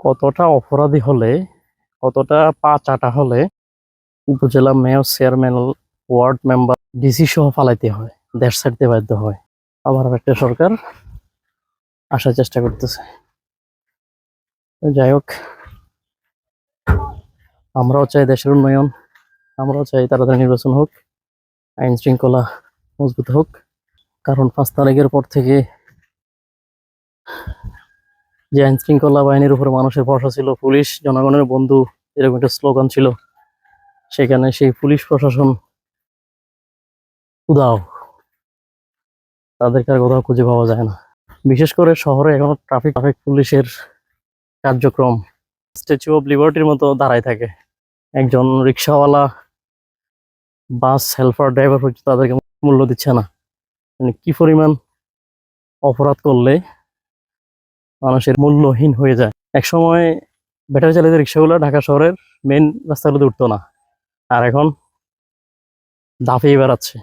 কতটা অপরাধী হলে, কতটা পা চাটা হলে উপজেলা mayor, chairman, ward member DC সহ পালাইতে হয়, দেশ ছাড়তে বাধ্য হয়। আবার একটা সরকার আসার চেষ্টা করতেছে। যাই হোক, আমরাও চাই দেশের উন্নয়ন, আমরাও চাই তাড়াতাড়ি নির্বাচন হোক, আইন শৃঙ্খলা মজবুত হোক। কারণ পাঁচ তারিখের পর থেকে যে আইন শৃঙ্খলা বাহিনীর উপর মানুষের ভরসা ছিল, পুলিশ, জনগণের বন্ধু, এরকম একটা স্লোগান ছিল। সেখানে সেই পুলিশ প্রশাসন, উদাও। তাদেরকে আর কোথাও খুঁজে পাওয়া যায় না। বিশেষ করে শহরে এখনও ট্রাফিক ট্রাফিক পুলিশের কার্যক্রম স্ট্যাচু অফ লিবার্টির মতো দাঁড়ায় থাকে। একজন রিক্সাওয়ালা বাস হেল্পার ড্রাইভার হচ্ছে তাদেরকে মূল্য দিচ্ছে না। মানে কি পরিমাণ অপরাধ করলে মানুষের মূল্যহীন হয়ে যায়। এক সময় ব্যাটারি চালিত রিক্সাগুলো ঢাকা শহরের মেন রাস্তাগুলোতে উঠতো না। আর এখন দাফিয়ে বেড়াচ্ছে।